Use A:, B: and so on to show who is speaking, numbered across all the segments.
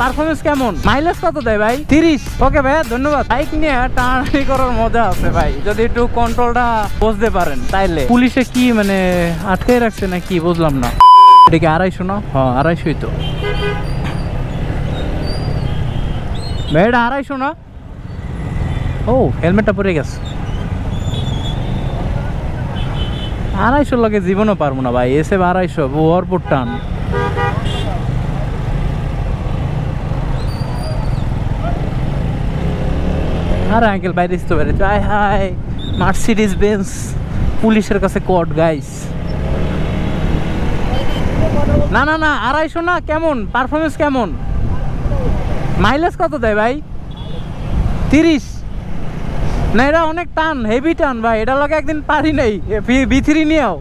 A: Performance কেমন? Mileage কত দেয় ভাই? তিরিশ। ওকে ভাই, ধন্যবাদ। বাইক নিয়ে টানাটানি করার মজা আছে ভাই। যদি একটু কন্ট্রোলটা বুঝতে পারেন, তাইলে। পুলিশে কি মানে আটকে রাখছে না কি বুঝলাম না। এটা আড়াইশো না? হ্যাঁ আড়াইশোই তো। ভাই, এটা আড়াইশো না? ও, হেলমেটটা পরে গেছে। আড়াইশো লাগে জীবনও পারব না ভাই। এসে আড়াইশো ভরপুর টান। আরে আঙ্কেল বাইরে আসতে পারে। হাই হাই মার্সিডিজ বেঞ্চ পুলিশের কাছে কোর্ট গাইস না না না, আড়াইশো না, কেমন? পারফরমেন্স কেমন? মাইলেজ কত দেয় ভাই? তিরিশ। না এটা অনেক টান হেভি টান ভাই এটা লাগে একদিন পারি নাই। বি থ্রি নিয়েও।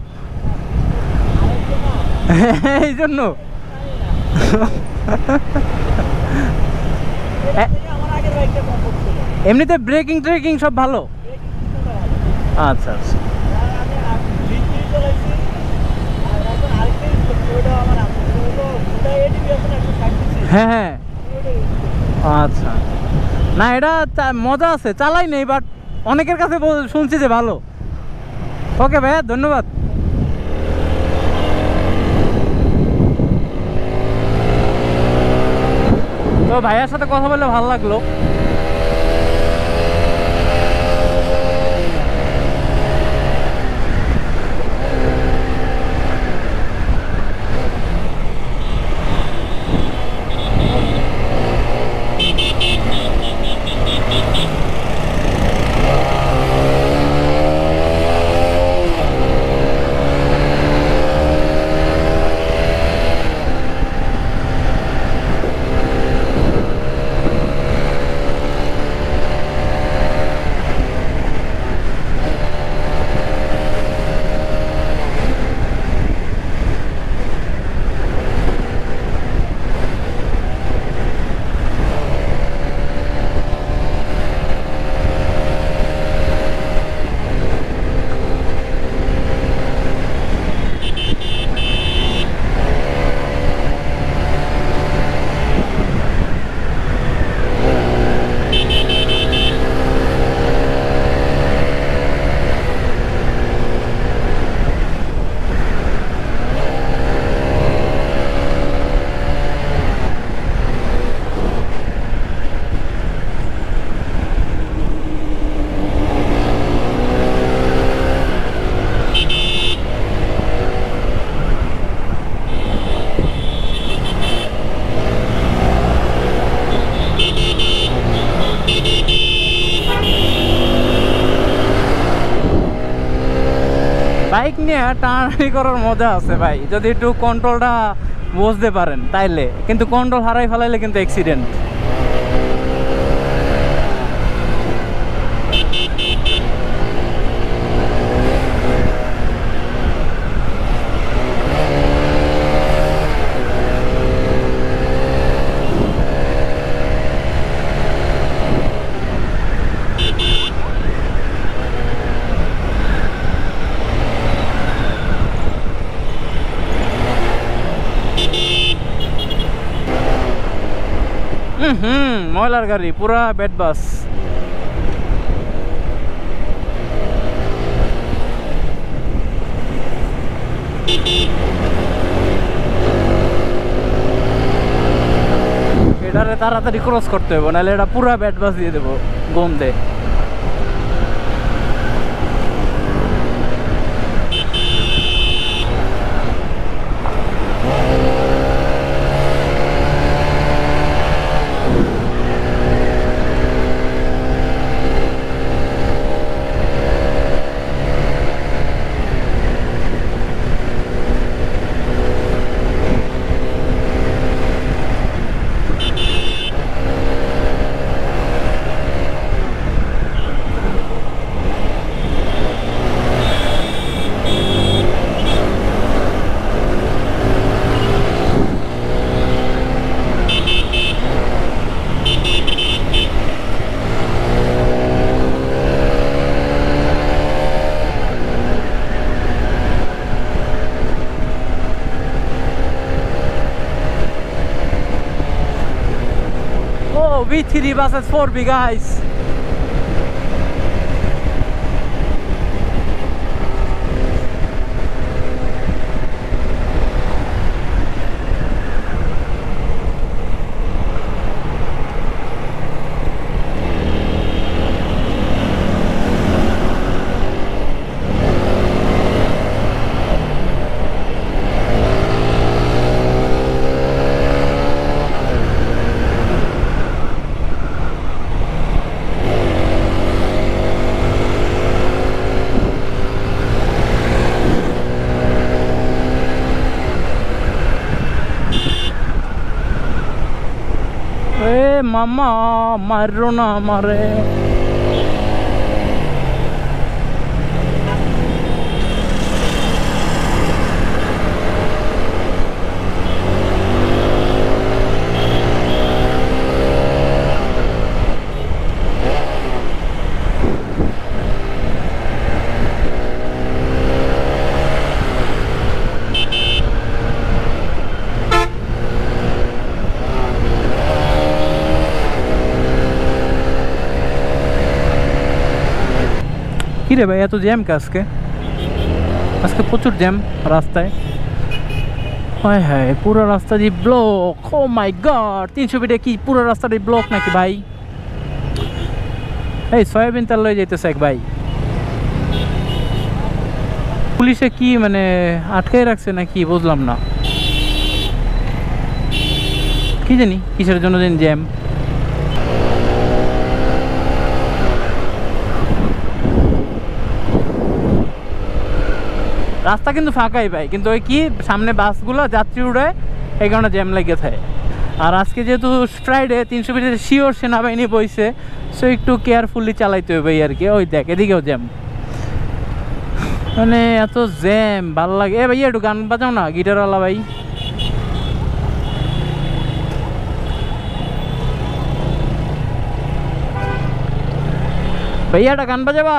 A: এই জন্য। এমনিতে ব্রেকিং ট্রেকিং সব ভালো? আচ্ছা আচ্ছা। হ্যাঁ হ্যাঁ। আচ্ছা। না, এটা মজা আছে, চালাই নেই বাট অনেকের কাছে শুনছি যে ভালো। ওকে ভাইয়া, ধন্যবাদ। তো ভাইয়ার সাথে কথা বললে ভালো লাগল। নিয়ে টানাটানি করার মজা আছে ভাই। যদি একটু কন্ট্রোলটা বুঝতে পারেন, তাইলে। কিন্তু কন্ট্রোল হারাই ফেলাইলে কিন্তু অ্যাক্সিডেন্ট হুম, ময়লার গাড়ি, পুরা বেড বাস এটারে তাড়াতাড়ি ক্রস করতে হবে নাহলে এটা পুরা ব্যাট বাস দিয়ে দেবো গন্ধে V3 versus 4B guys. এ মামা মারো না মারে। রে ভাই, এত জ্যাম কে আজকে? আজকে প্রচুর জ্যাম রাস্তায়। হয় হ্যাঁ পুরো রাস্তা দিয়ে ব্লক ও মাই গড তিনশো ফিটে কি পুরো রাস্তাটা ব্লক নাকি ভাই? এই সয়াবিন তেল লয়ে যাইতেছে এক ভাই। পুলিশে কি মানে আটকাই রাখছে নাকি বুঝলাম না। কি জানি, কিসের জন্য জানি জ্যাম? রাস্তা কিন্তু ফাঁকাই ভাই, কিন্তু ওই কি, সামনে বাসগুলো, যাত্রী উড়ায় এই কারণে জ্যাম লেগে থাকে আর আজকে যেহেতু ফ্রাইডে তিনশো ফিটে শিওর সেনাবাহিনী বইছে সো একটু কেয়ারফুলি চালাইতে হবে আর কি। ওই দেখ, এদিকেও জ্যাম মানে এত জ্যাম ভালো লাগে। এ ভাইয়া একটু গান বাজাও না গিটারওয়ালা ভাই। ভাইয়া গান বাজাবা?